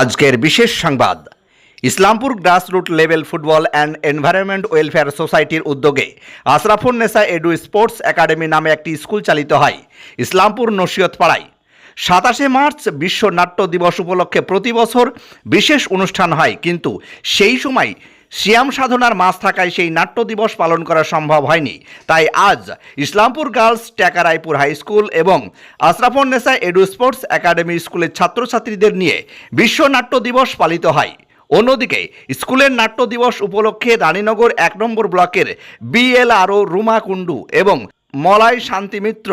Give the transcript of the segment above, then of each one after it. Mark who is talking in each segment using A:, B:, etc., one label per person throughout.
A: আজকের বিশেষ সংবাদ। Islampur grassroot level football and environment welfare সোসাইটির উদ্যোগে Ashrafun Nesa edu sports academy নামে একটি স্কুল চালিত হয় ইসলামপুর নসিয়ত পাড়ায় সাতাশে মার্চ বিশ্ব নাট্য দিবস উপলক্ষে প্রতি বছর বিশেষ অনুষ্ঠান হয়, কিন্তু সেই সময় শ্যাম সাধনার মাস থাকায় সেই নাট্য দিবস পালন করা সম্ভব হয়নি। তাই আজ Islampur girls Takaraipur high school এবং Ashrafun Nesa edu sports academy স্কুলের ছাত্রছাত্রীদের নিয়ে বিশ্ব নাট্য দিবস পালিত হয়। অন্যদিকে, স্কুলের নাট্য দিবস উপলক্ষে রানীনগর এক নম্বর ব্লকের বিএলআরও রুমা কুণ্ডু এবং মলাই শান্তি মিত্র,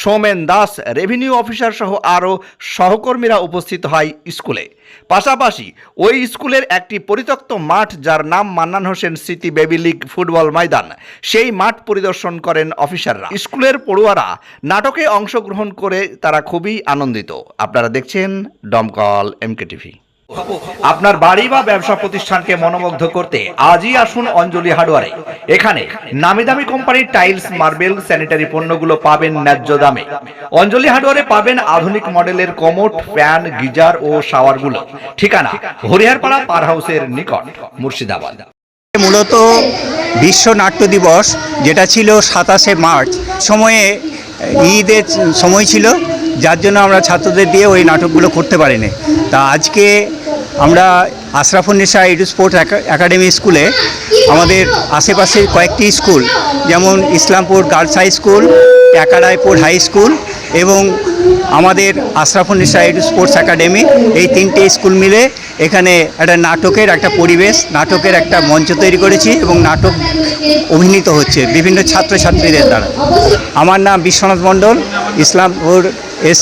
A: সোমেন দাস রেভিনিউ অফিসার সহ আরও সহকর্মীরা উপস্থিত হয় স্কুলে। পাশাপাশি ওই স্কুলের একটি পরিত্যক্ত মাঠ, যার নাম মান্নান হোসেন স্মৃতি বেবি লীগ ফুটবল ময়দান, সেই মাঠ পরিদর্শন করেন অফিসাররা স্কুলের পড়ুয়ারা নাটকে অংশগ্রহণ করে তারা খুবই আনন্দিত। আপনারা দেখছেন ডমকল এমকে টিভি আপনার বাড়ি বা ব্যবসা প্রতিষ্ঠানকে মনোমুগ্ধ করতে আজই আসুন অঞ্জলি হার্ডওয়ারে। এখানে নামি দামি কোম্পানির টাইলস, মার্বেল, স্যানিটারি পণ্যগুলো পাবেন ন্যায্য দামে। অঞ্জলি হার্ডওয়ারে পাবেন আধুনিক মডেলের কমোট, ফ্যান, গিজার ও শাওয়ারগুলো। ঠিকানা হরিহারপাড়া পার হাউসের নিকট, মুর্শিদাবাদ।
B: মূলত বিশ্ব নাট্য দিবস, যেটা ছিল সাতাশে মার্চ। সময়ে ঈদের সময় ছিল যার জন্য আমরা ছাত্রদের দিয়ে ওই নাটকগুলো করতে পারিনি। তা আজকে আমরা আশরাফুন্নেসা এডু স্পোর্টস একাডেমি স্কুলে আমাদের আশেপাশের কয়েকটি স্কুল, যেমন ইসলামপুর গার্লস হাই স্কুল, একাডাইপুর হাই স্কুল এবং আমাদের আশরাফুন্নেসা এডু স্পোর্টস একাডেমি, এই তিনটে স্কুল মিলে এখানে একটা নাটকের একটা পরিবেশ, নাটকের একটা মঞ্চ তৈরি করেছি এবং নাটক অভিনীত হচ্ছে বিভিন্ন ছাত্রছাত্রীদের দ্বারা। আমার নাম বিশ্বনাথ মণ্ডল, ইসলামপুর এস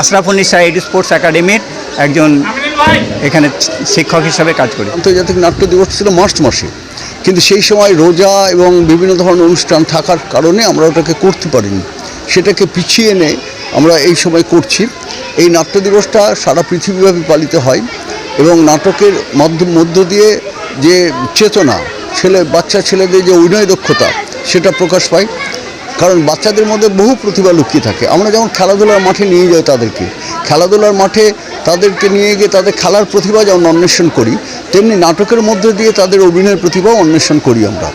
B: আশরাফুন্নেসা এডু স্পোর্টস একাডেমির একজন এখানে শিক্ষক হিসাবে কাজ করি।
C: আন্তর্জাতিক নাট্য দিবস ছিল মার্চ মাসে। কিন্তু সেই সময় রোজা এবং বিভিন্ন ধরনের অনুষ্ঠান থাকার কারণে আমরা ওটাকে করতে পারিনি। সেটাকে পিছিয়ে এনে আমরা এই সময় করছি। এই নাট্য দিবসটা সারা পৃথিবীব্যাপী পালিত হয় এবং নাটকের মাধ্যম মধ্য দিয়ে যে চেতনা, ছেলে বাচ্চা ছেলেদের যে অভিনয় দক্ষতা, সেটা প্রকাশ পায়। কারণ বাচ্চাদের মধ্যে বহু প্রতিভা লুকিয়ে থাকে। আমরা যেমন খেলাধুলার মাঠে নিয়ে যাই তাদেরকে খেলাধুলার মাঠে তাদেরকে নিয়ে গিয়ে তাদের খেলার প্রতিভা যেমন অন্বেষণ করি তেমনি নাটকের মধ্যে দিয়ে তাদের অভিনয়ের প্রতিভাও অন্বেষণ করি আমরা।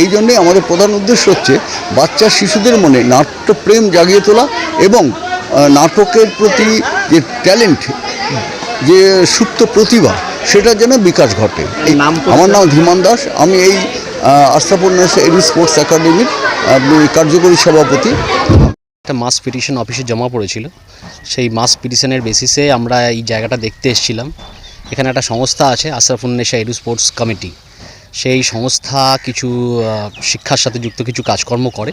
C: এই জন্যে আমাদের প্রধান উদ্দেশ্য হচ্ছে বাচ্চা শিশুদের মনে নাট্যপ্রেম জাগিয়ে তোলা এবং নাটকের প্রতি যে ট্যালেন্ট যে সুপ্ত প্রতিভা সেটার যেন বিকাশ ঘটে। আমার নাম ধীমান দাস আমি এই আস্থাপূর্ণ এডি স্পোর্টস একাডেমির কার্যকরী সভাপতি।
D: একটা মাস পিটিশন অফিসে জমা পড়েছিল। সেই মাস পিটিশনের বেসিসে আমরা এই জায়গাটা দেখতে এসেছিলাম। এখানে একটা সংস্থা আছে আশরাফুন্নেশা এডু স্পোর্টস কমিটি। সেই সংস্থা কিছু শিক্ষার সাথে যুক্ত কিছু কাজকর্ম করে।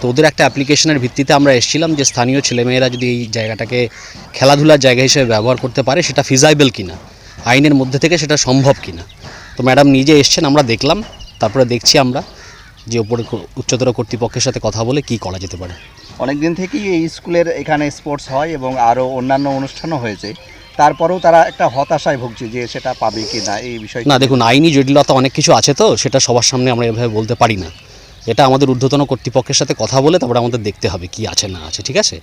D: তো ওদের একটা অ্যাপ্লিকেশনের ভিত্তিতে আমরা এসেছিলাম যে স্থানীয় ছেলেমেয়েরা যদি এই জায়গাটাকে খেলাধুলার জায়গা হিসেবে ব্যবহার করতে পারে, সেটা ফিজাইবল কিনা, আইনের মধ্যে থেকে সেটা সম্ভব কিনা। তো ম্যাডাম নিজে এসছেন, আমরা দেখলাম। তারপরে দেখছি আমরা যে ওপরে উচ্চতর কর্তৃপক্ষের সাথে কথা বলে কি করা যেতে পারে।
E: অনেকদিন থেকেই এই স্কুলের এখানে স্পোর্টস হয় এবং আরও অন্যান্য অনুষ্ঠানও হয়েছে। তারপরেও তারা একটা হতাশায় ভুগছে যে সেটা পাবে কি না এই বিষয়ে
D: না দেখুন আইনি জটিলতা অনেক কিছু আছে তো সেটা সবার সামনে আমরা এভাবে বলতে পারি না। এটা আমাদের ঊর্ধ্বতন কর্তৃপক্ষের সাথে কথা বলে তারপরে আমাদের দেখতে হবে কি আছে না আছে ঠিক আছে?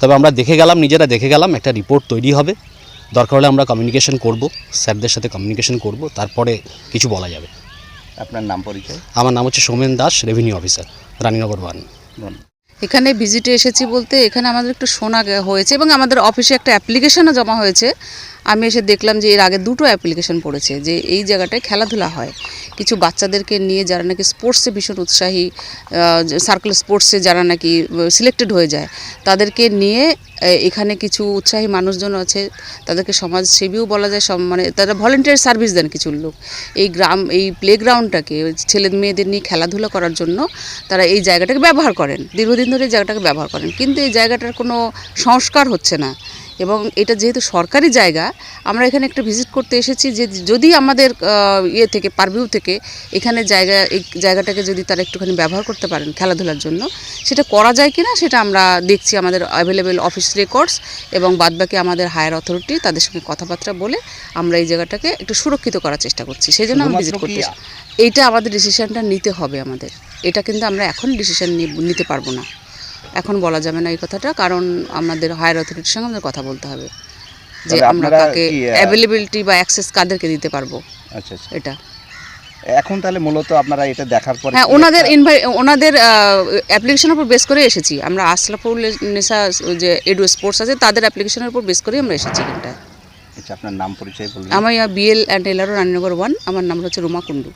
D: তবে আমরা দেখে গেলাম নিজেরা দেখে গেলাম একটা রিপোর্ট তৈরি হবে। দরকার হলে আমরা কমিউনিকেশন করব স্যারদের সাথে কমিউনিকেশন করব তারপরে কিছু বলা যাবে।
E: আপনার নাম পরিচয়?
D: আমার নাম হচ্ছে Somen Das revenue officer Raninagar one
F: এখানে ভিজিটে এসেছি বলতে এখানে আমাদের একটু শোনা হয়েছে এবং আমাদের অফিসে একটা অ্যাপ্লিকেশনও জমা হয়েছে। আমি এসে দেখলাম যে এর আগে দুটো অ্যাপ্লিকেশন পড়েছে যে এই জায়গাটায় খেলাধুলা হয়। কিছু বাচ্চাদেরকে নিয়ে যারা নাকি স্পোর্টসে ভীষণ উৎসাহী সার্কেল স্পোর্টসে যারা নাকি সিলেক্টেড হয়ে যায়, তাদেরকে নিয়ে এখানে কিছু উৎসাহী মানুষজন আছে, তাদেরকে সমাজসেবীও বলা যায় মানে তারা ভলেন্টিয়ার সার্ভিস দেন কিছু লোক। এই গ্রাম, এই প্লেগ্রাউন্ডটাকে ছেলে মেয়েদের নিয়ে খেলাধুলা করার জন্য তারা এই জায়গাটাকে ব্যবহার করেন। দীর্ঘদিন ধরে এই জায়গাটাকে ব্যবহার করেন। কিন্তু এই জায়গাটার কোনো সংস্কার হচ্ছে না। এবং এটা যেহেতু সরকারি জায়গা আমরা এখানে একটা ভিজিট করতে এসেছি যে যদি আমাদের ইয়ে থেকে পারভিউ থেকে এখানে জায়গা এই জায়গাটাকে যদি তারা একটুখানি ব্যবহার করতে পারেন খেলাধুলার জন্য সেটা করা যায় কি না সেটা আমরা দেখছি আমাদের অ্যাভেলেবেল অফিস রেকর্ডস এবং বাদবাকি আমাদের হায়ার অথরিটি তাদের সঙ্গে কথাবার্তা বলে আমরা এই জায়গাটাকে একটু সুরক্ষিত করার চেষ্টা করছি। সেই জন্য আমরা ভিজিট করতে এইটা আমাদের ডিসিশনটা নিতে হবে আমাদের। এটা কিন্তু আমরা এখন ডিসিশন নিতে পারব না। এখন বলা যাবে না এই কথাটা কারণ আমাদের হায়ার অথরিটির সঙ্গে আমাদের কথা বলতে হবে। যে আমরা কাকে অ্যাভেলেবিলিটি বা অ্যাক্সেস কাদেরকে দিতে পারব?
A: আচ্ছা আচ্ছা।
F: এটা।
A: এখন তাহলে মূলত আপনারা এটা দেখার পরে
F: হ্যাঁ ওনাদের ইনভাই ওনাদের অ্যাপ্লিকেশনের উপর বেস করে এসেছি। আমরা আসলাপুর নেশা যে এডু স্পোর্টস আছে তাদের অ্যাপ্লিকেশনের উপর বেস করে আমরা এসেছি এখানটায়।
A: আচ্ছা আপনার নাম পরিচয় বলবেন
F: আমার BL and LRO Raninagar one আমার নাম হচ্ছে রুমা কুন্ডু